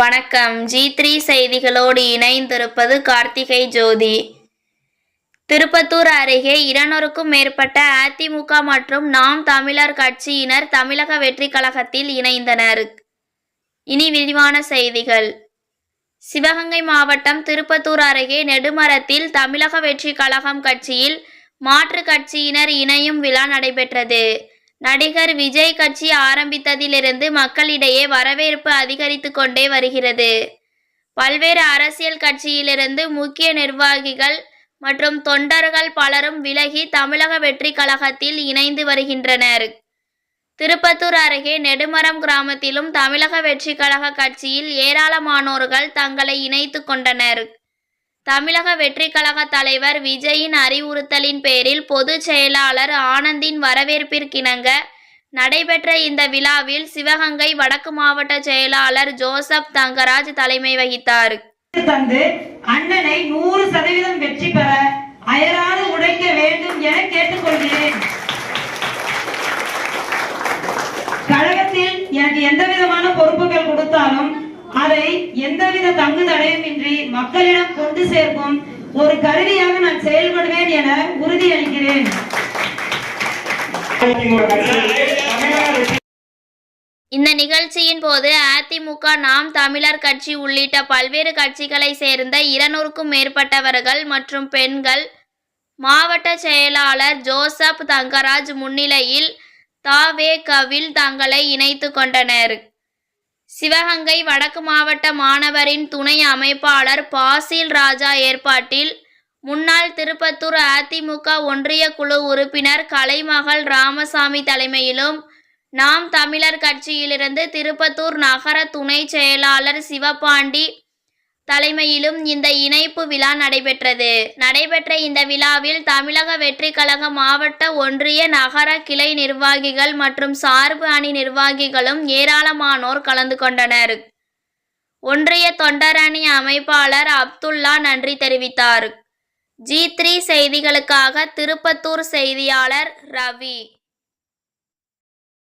வணக்கம். G three செய்திகளோடு இணைந்திருப்பது கார்த்திகை ஜோதி. திருப்பத்தூர் அருகே இருநூறுக்கும் மேற்பட்ட அதிமுக மற்றும் நாம் தமிழர் கட்சியினர் தமிழக வெற்றி கழகத்தில் இணைந்தனர். இனி விரிவான செய்திகள். சிவகங்கை மாவட்டம் திருப்பத்தூர் அருகே நெடுமரத்தில் தமிழக வெற்றி கழகம் கட்சியில் மாற்றுக் கட்சியினர் இணையும் விழா நடைபெற்றது. நடிகர் விஜய் கட்சி ஆரம்பித்ததிலிருந்து மக்களிடையே வரவேற்பு அதிகரித்து கொண்டே வருகிறது. பல்வேறு அரசியல் கட்சியிலிருந்து முக்கிய நிர்வாகிகள் மற்றும் தொண்டர்கள் பலரும் விலகி தமிழக வெற்றி கழகத்தில் இணைந்து வருகின்றனர். திருப்பத்தூர் அருகே நெடுமரம் கிராமத்திலும் தமிழக வெற்றி கழக கட்சியில் ஏராளமானோர்கள் தங்களை இணைத்து கொண்டனர். தமிழக வெற்றி கழக தலைவர் விஜயின் அறிவுறுத்தலின் பேரில் பொதுச் செயலாளர் ஆனந்தின் வரவேற்பிற்கிணங்க நடைபெற்ற இந்த விழாவில் சிவகங்கை வடக்கு மாவட்ட செயலாளர் ஜோசப் தங்கராஜ் தலைமை வகித்தார். தந்து அண்ணனை நூறு சதவீதம் வெற்றி பெற அயராது உடைக்க வேண்டும் என கேட்டுக்கொள்கிறேன். கழகத்தில் எனக்கு எந்த விதமான பொறுப்புகள் கொடுத்தாலும் அதை எந்தவித தங்கு தடையுமின்றி மக்களிடம் கொண்டு சேர்க்கும் ஒரு கருவியாக நான் செயல்படுவேன் என உறுதியளிக்கிறேன். இந்த நிகழ்ச்சியின் போது அதிமுக நாம் தமிழர் கட்சி உள்ளிட்ட பல்வேறு கட்சிகளை சேர்ந்த இருநூறுக்கும் மேற்பட்டவர்கள் மற்றும் பெண்கள் மாவட்ட செயலாளர் ஜோசப் தங்கராஜ் முன்னிலையில் தாவே கவில் தங்களை இணைத்து கொண்டனர். சிவகங்கை வடக்கு மாவட்ட மாணவரின் துணை அமைப்பாளர் பாசில் ராஜா ஏற்பாட்டில் முன்னாள் திருப்பத்தூர் அதிமுக ஒன்றிய குழு உறுப்பினர் கலைமகள் ராமசாமி தலைமையிலும் நாம் தமிழர் கட்சியிலிருந்து திருப்பத்தூர் நகர துணை செயலாளர் சிவபாண்டி தலைமையிலும் இந்த இணைப்பு விழா நடைபெற்றது. நடைபெற்ற இந்த விழாவில் தமிழக வெற்றி கழக மாவட்ட ஒன்றிய நகர கிளை நிர்வாகிகள் மற்றும் சார்பு அணி நிர்வாகிகளும் ஏராளமானோர் கலந்து கொண்டனர். ஒன்றிய தொண்டரணி அமைப்பாளர் அப்துல்லா நன்றி தெரிவித்தார். ஜி த்ரீ செய்திகளுக்காக திருப்பத்தூர் செய்தியாளர் ரவி.